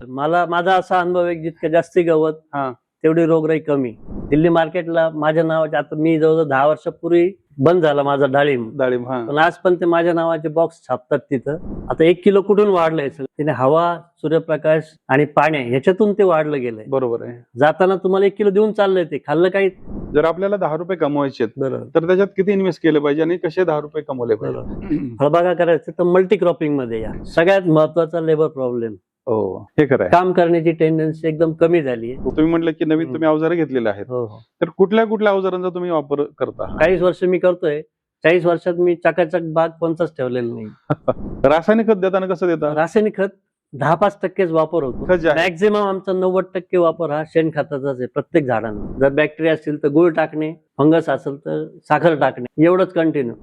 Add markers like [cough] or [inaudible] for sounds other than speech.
मला माझा असा अनुभव आहे जितकं जास्ती गवत हा. तेवढी रोगराई कमी. दिल्ली मार्केटला माझ्या नावाचे आता मी जवळजवळ दहा वर्षापूर्वी बंद झाला माझा डाळिंब. डाळिंब हा. पण आज पण ते माझ्या नावाचे बॉक्स छापतात तिथं. आता एक किलो कुठून वाढलंय सगळं तिने हवा सूर्यप्रकाश आणि पाण्या ह्याच्यातून ते वाढलं गेलंय. बरोबर आहे. जाताना तुम्हाला एक किलो देऊन चाललंय ते. खाल्लं काही? जर आपल्याला दहा रुपये कमवायचे आहेत, बरोबर तर त्याच्यात किती इन्व्हेस्ट केले पाहिजे आणि कसे दहा रुपये कमवले पाहिजे? फळबागा करायचं तर मल्टी क्रॉपिंगमध्ये या. सगळ्यात महत्त्वाचा लेबर प्रॉब्लेम हो. हे खरं आहे. काम करण्याची टेंडन्सी एकदम कमी झाली आहे. तुम्ही म्हटलं की नवीन. तुम्ही अवजारे घेतलेले आहेत. हो हो. तर कुठल्या कुठल्या अवजारांचा तुम्ही वापर करता? चाळीस वर्ष मी करतोय. चाळीस वर्षात मी चकाचक बाग कोणताच ठेवलेला नाही. [laughs] रासायनिक खत देताना कसं देता? रासायनिक खत दहा पाच टक्केच वापर होतो. खत जे आहे, मॅक्झिमम आमचा नव्वद टक्के वापर हा शेणखताचाच आहे प्रत्येक झाडांना जर बॅक्टेरिया असतील तर गुळ टाकणे फंगस असेल तर साखर टाकणे एवढंच कंटिन्यू